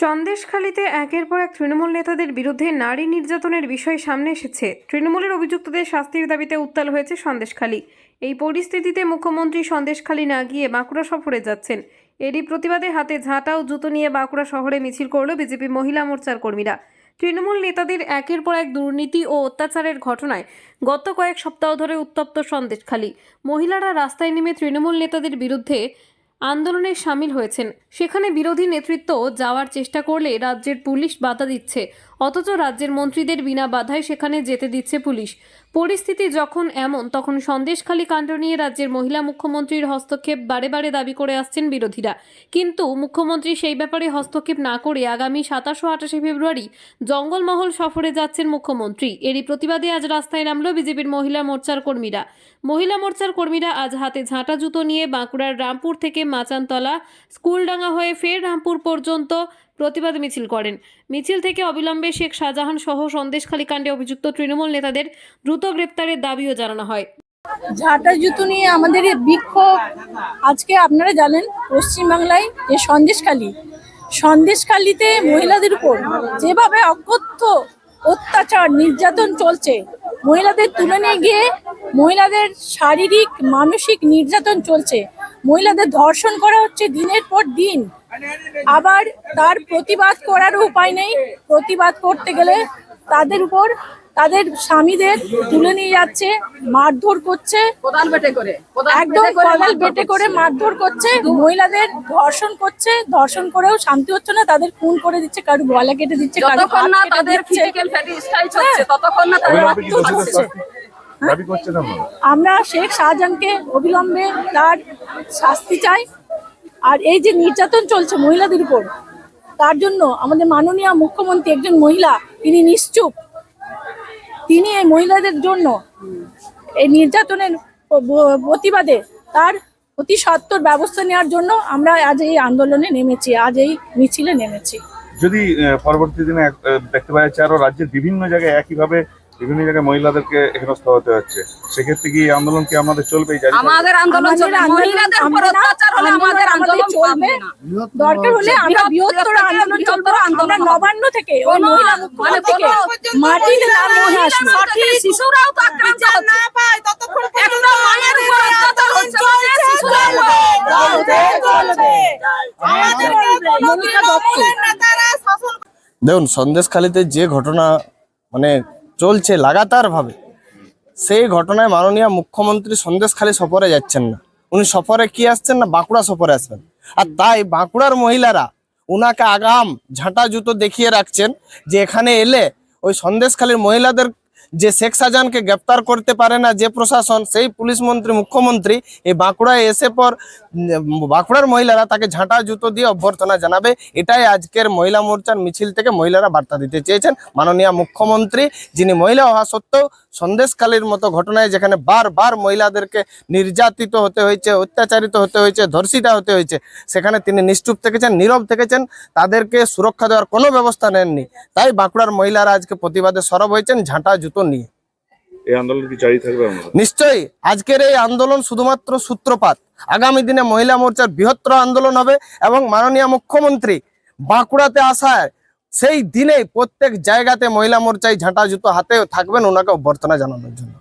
সন্দেশখালীতে একের পর এক তৃণমূল নেতাদের বিরুদ্ধে নারী নির্যাতনের বিষয় সামনে এসেছে। তৃণমূলের অভিযুক্তদের শাস্তির দাবিতে উত্তাল হয়েছে সন্দেশখালী। এই পরিস্থিতিতে মুখ্যমন্ত্রী সন্দেশখালী না গিয়ে বাঁকুড়া সফরে যাচ্ছেন। এরই প্রতিবাদে হাতে ঝাঁটা ও জুতো নিয়ে বাঁকুড়া শহরে মিছিল করল বিজেপি মহিলা মোর্চার কর্মীরা। তৃণমূল নেতাদের একের পর এক দুর্নীতি ও অত্যাচারের ঘটনায় গত কয়েক সপ্তাহ ধরে উত্তপ্ত সন্দেশখালী। মহিলারা রাস্তায় নেমে তৃণমূল নেতাদের বিরুদ্ধে আন্দোলনে সামিল হয়েছেন। সেখানে বিরোধী নেতৃত্ব যাওয়ার চেষ্টা করলে রাজ্যের পুলিশ বাধা দিচ্ছে। অথচ রাজ্যের মন্ত্রীদের বিনা বাধায় সেখানে যেতে দিচ্ছে পুলিশ। পরিস্থিতি যখন এমন, তখন সন্দেশখালী কাণ্ড নিয়ে রাজ্যের মহিলা মুখ্যমন্ত্রীর হস্তক্ষেপ বারে বারে দাবি করে আসছেন বিরোধীরা। কিন্তু মুখ্যমন্ত্রী সেই ব্যাপারে হস্তক্ষেপ না করে আগামী সাতাশ ও আঠাশে ফেব্রুয়ারি জঙ্গলমহল সফরে যাচ্ছেন মুখ্যমন্ত্রী। এরই প্রতিবাদে আজ রাস্তায় নামল বিজেপির মহিলা মোর্চার কর্মীরা। মহিলা মোর্চার কর্মীরা আজ হাতে ঝাঁটা জুতো নিয়ে বাঁকুড়ার রামপুর থেকে মাচানতলা, স্কুলডাঙ্গা হয়ে ফের রামপুর পর্যন্ত প্রতিবাদ মিছিল করেন। মিছিল থেকে অবিলম্বে শেখ শাহজাহান সহ সন্দেশখালী কাণ্ডে অভিযুক্ত তৃণমূল নেতাদের দ্রুত গ্রেপ্তারের দাবিও জানানো হয়। ঝাঁটা জুতো নিয়ে আমাদের এই বিক্ষোভ, আজকে আপনারা জানেন পশ্চিমবাংলায় যে সন্দেশখালী সন্দেশখালীতে মহিলাদের উপর যেভাবে অকথ্য অত্যাচার, নির্যাতন চলছে, মহিলাদের তুলে নিয়ে গিয়ে মহিলাদের শারীরিক মানসিক নির্যাতন চলছে। মহিলাদের ধর্ষণ করা হচ্ছে দিনের পর দিন। আবার তার প্রতিবাদ করারও উপায় নেই। প্রতিবাদ করতে গেলে তাদের উপর তাদের স্বামীদের তুলে নিয়ে যাচ্ছে মারধর করছে। কোদাল বেটে করে একদম কদাল বেটে করে মারধর করছে মহিলাদের ধর্ষণ করছে। ধর্ষণ করেও শান্তি হচ্ছে না তাদের খুন করে দিচ্ছে কারও গলা কেটে দিচ্ছে কারও না তাদের। ফিজিক্যাল হচ্ছে ততক্ষণ না তাদের দাবি করছেন আপনারা? আমরা শেখ শাহজাহানকে অবিলম্বে তার শাস্তি চাই। আর এই যে নির্যাতন চলছে মহিলাদের উপর তার জন্য আমাদের মাননীয় মুখ্যমন্ত্রী একজন মহিলা তিনি নিশ্চুপ। তিনি এই মহিলাদের জন্য এই নির্যাতনের প্রতিবাদে তার অতি সত্তর ব্যবস্থা নেওয়ার জন্য আমরা আজ এই আন্দোলনে নেমেছি আজ এই মিছিলে নেমেছি। যদি পরবর্তী দিনে দেখতে পাওয়া যাচ্ছে আরও রাজ্যের বিভিন্ন জায়গায় একইভাবে বিভিন্ন জায়গায় মহিলাদেরকে হেনস্থা হতে হচ্ছে। সেক্ষেত্রে কি আন্দোলন কি আমাদের চলবেই? জারি আমাদের আন্দোলন চলবে মহিলাদের উপর অত্যাচার হলে আমাদের আন্দোলন চলবে। না। দরকার হলে আমরা বৃহত্তর আন্দোলন আমরা নবান্ন থেকে ওই মহিলা মানে মাটিতে নামিয়ে আসব মহিলাদের শিশুরাও তো আক্রান্ত হচ্ছে। একটা মায়ের উপর অত্যাচার হচ্ছে মনিকা দত্ত দেখুন সন্দেশখালিতে যে ঘটনা মানে চলছে লাগাতারভাবে। সেই ঘটনায় মাননীয় মুখ্যমন্ত্রী সন্দেশখালি সফরে যাচ্ছেন না। উনি সফরে কি আসছেন না? বাঁকুড়া সফরে আসবেন। আর তাই বাঁকুড়ার মহিলারা উনাকে আগাম ঝাঁটা জুতো দেখিয়ে রাখছেন যে এখানে এলে ওই সন্দেশখালীর মহিলাদের যে শেখ শাহজাহানকে গ্রেপ্তার করতে পারে না, যে প্রশাসন, সেই পুলিশ মন্ত্রী, মুখ্যমন্ত্রী, এই বাঁকুড়ায় এসে পর বাঁকুড়ার মহিলারা তাকে ঝাঁটা জুতো দিয়ে অভ্যর্থনা জানাবে। এটাই আজকের মহিলা মোর্চার মিছিল থেকে মহিলারা বার্তা দিতে চেয়েছেন। মাননীয় মুখ্যমন্ত্রী, যিনি মহিলা হওয়া সত্ত্বেও সন্দেশকালীর মতো ঘটনায় যেখানে বারবার মহিলাদেরকে নির্যাতিত হতে হয়েছে, অত্যাচারিত হতে হয়েছে, ধর্ষিতা হতে হয়েছে, সেখানে তিনি নিশ্চুপ থেকেছেন, নীরব থেকেছেন। তাদেরকে সুরক্ষা দেওয়ার কোনো ব্যবস্থা নেননি। তাই বাঁকুড়ার মহিলারা আজকে প্রতিবাদে সরব হয়েছেন, ঝাঁটা জুতো নিয়ে। এই আন্দোলন কি জারি থাকবে নিশ্চয়ই। আজকের এই আন্দোলন শুধুমাত্র সূত্রপাত। আগামী দিনে মহিলা মোর্চার বৃহত্তর আন্দোলন হবে এবং মাননীয় মুখ্যমন্ত্রী বাঁকুড়াতে আসায় সেই দিনে প্রত্যেক জায়গাতে মহিলা মোর্চায় ঝাঁটা জুতো হাতে থাকবেন ওনাকে অভ্যর্থনা জানানোর জন্য।